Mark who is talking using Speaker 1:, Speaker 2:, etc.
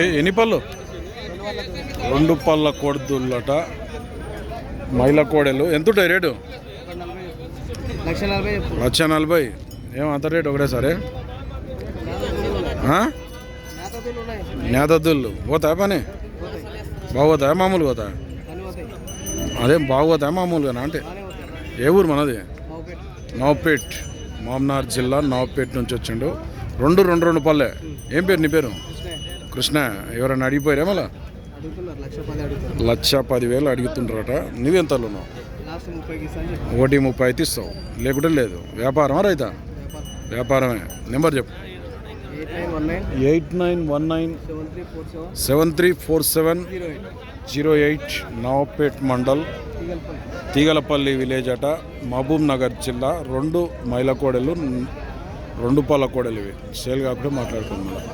Speaker 1: ఏ ఎన్ని పళ్ళు? రెండు పళ్ళ కొడుతుల్లట మైల కోడెలు. ఎంత ఉంటాయి రేటు?
Speaker 2: లక్ష నలభై
Speaker 1: ఏం అంత రేటు ఒకటే సరే? నేతద్దుళ్ళు పోతాయా పని? బాగోతాయా మామూలు పోతా అదేం బాగోతాయా మామూలుగా అంటే? ఏ ఊరు మనది? నవపేట్ మామ్నార్ జిల్లా నవపేట్ నుంచి వచ్చిండు. రెండు రెండు రెండు పల్లె. ఏం పేరు నీ పేరు?
Speaker 2: కృష్ణ.
Speaker 1: ఎవరైనా అడిగిపోయారా మళ్ళా?
Speaker 2: లక్ష
Speaker 1: పదివేలు నువ్వెంతలో
Speaker 2: ఇస్తాను చెప్పు
Speaker 1: ఒకటి ముప్పై అయితే ఇస్తావు. లేకుంటే లేదు. వ్యాపారమా రైతా?
Speaker 2: వ్యాపారం
Speaker 1: వ్యాపారమే. నెంబర్ చెప్పు.
Speaker 2: Eight nine one nine seven three four seven zero eight
Speaker 1: Navapet mandal Teegalapalli village అట మహబూబ్ నగర్ జిల్లా రెండు మైల కోడలు రెండు పాల కోడలు ఇవి. సేల్ కాకుండా మాట్లాడుకుంటున్నాం